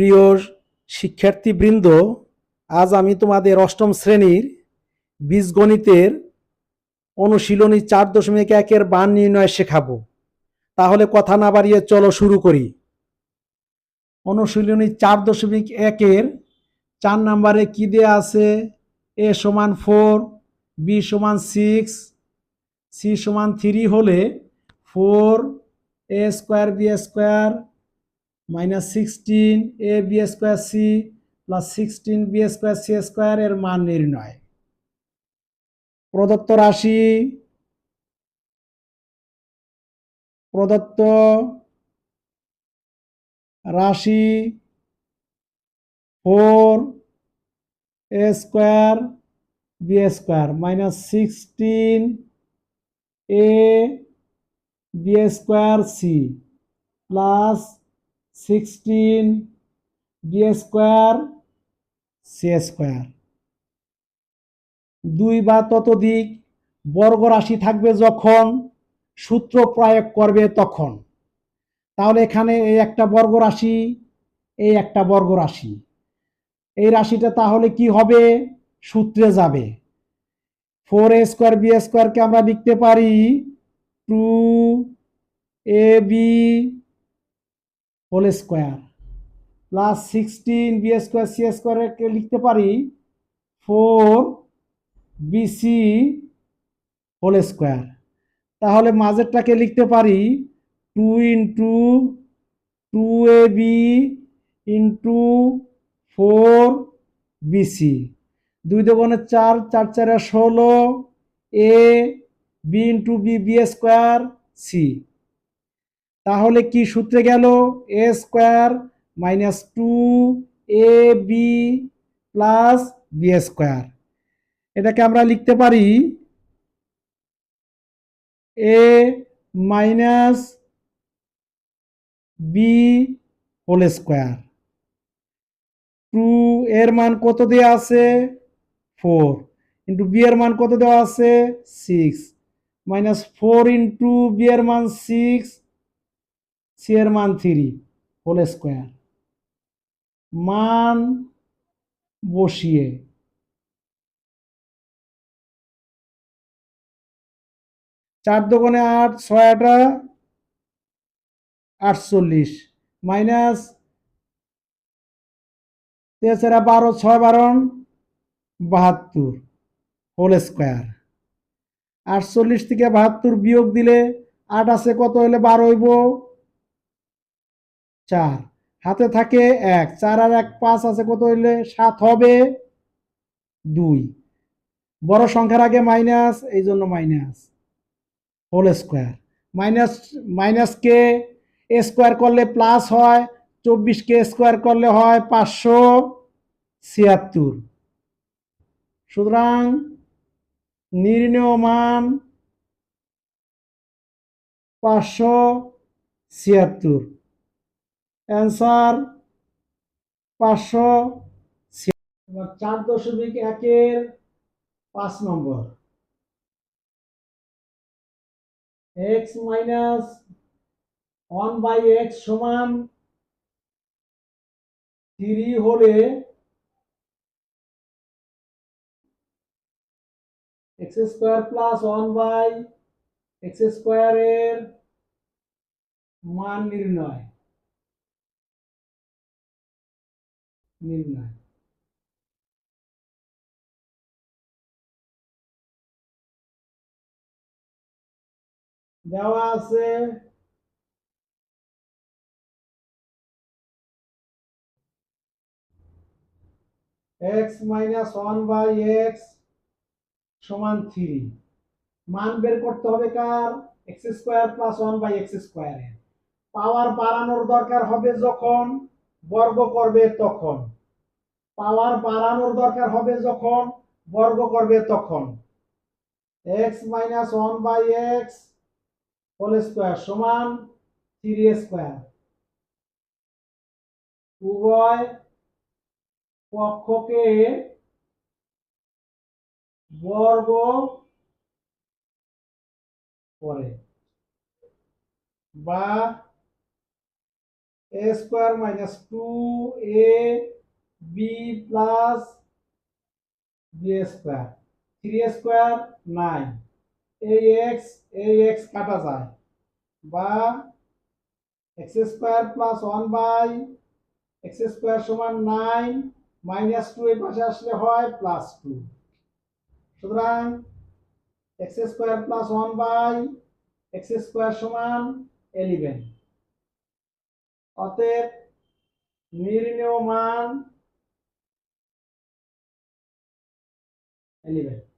প্রিয় শিক্ষার্থীবৃন্দ, আজ আমি তোমাদের অষ্টম শ্রেণির বীজগণিতের অনুশীলনী চার দশমিক একের বান নির্ণয় শেখাবো। তাহলে কথা না বাড়িয়ে চলো শুরু করি। অনুশীলনী চার দশমিক একের চার নম্বরে কি দেয়া আছে? এ সমান ফোর, বি সমান সিক্স, সি সমান থ্রি হলে four, A square, B square minus sixteen A B square C plus sixteen B square C square এর মান নির্ণয়। প্রদত্ত রাশি প্রদত্ত রাশি four A square B square minus sixteen A B square C plus sixteen B square C square. দুই বা ততোধিক বর্গ রাশি থাকবে যখন সূত্র প্রয়োগ করবে তখন। তাহলে এখানে এই একটা বর্গ রাশি, এই একটা বর্গ রাশি। এই রাশিটা তাহলে কি হবে? সূত্রে যাবে। ফোর এ স্কোয়ার বি স্কোয়ারকে আমরা লিখতে পারি two A B whole square. Plus sixteen B square C স্কোয়ারকে লিখতে পারি? Four BC whole square. তাহলে মাঝেরটাকে লিখতে পারি? Two into two A B into four BC দুই দোকানে চার চার চারে ষোলো, A B into B B square C. তাহলে কি সূত্রে গেল? A square minus two A B plus B square এটাকে আমরা লিখতে পারি A minus B whole square two এর মান কত দেওয়া আছে? ফোর ইন্টু বি এর মান কত দেওয়া আছে? Six minus four into B এর মান সিক্স সি এর মান থ্রি, হোল স্কোয়ার। মান বসিয়ে চার দোকানে আট, ছয় আটা, আটচল্লিশ। মাইনাস তেছাড়া বারো, ছয় বারো বাহাত্তর, হোল স্কোয়ার। আটচল্লিশ থেকে বাহাত্তর বিয়োগ দিলে আট আছে কত হলে বারো হইব? চার। হাতে থাকে এক। চার আর এক, পাঁচ আছে কত হইলে? সাত হবে দুই। বড় সংখ্যার আগে মাইনাস, এই জন্য মাইনাস। Whole square. মাইনাস মাইনাসকে স্কোয়ার করলে প্লাস হয়। চব্বিশকে স্কোয়ার করলে হয় পাঁচশো ছিয়াত্তর। সুতরাং নির্ণয় মান পাঁচশো ছিয়াত্তর। অ্যান্সার পাঁচশো এবার চার দশমিক একের পাঁচ নম্বর। X minus one by X সমান থ্রি হলে X square plus one by X স্কোয়ারের মান নির্ণয়। নির্ণয়। দেওয়া আছে X minus one by X সমান থ্রি মান বের করতে হবে কার? X square plus one by X স্কোয়ারের পাওয়ার বাড়ানোর দরকার হবে যখন বর্গ করবে তখন। পাওয়ার বাড়ানোর দরকার হবে যখন বর্গ করবে তখন। X minus one by X whole square সমান থ্রি স্কোয়ার উভয় পক্ষকে বর্গ করে বা A square minus two A B plus B square three square nine এই এক্স এই এক্স কাটা যায় বা X square plus one by X square সমান নাইন মাইনাস টু এই পাশে আসলে হয় প্লাস টু সুতরাং X square plus one by X square সমান এলিভেন অতএব নির্ণয় মান এলিভেন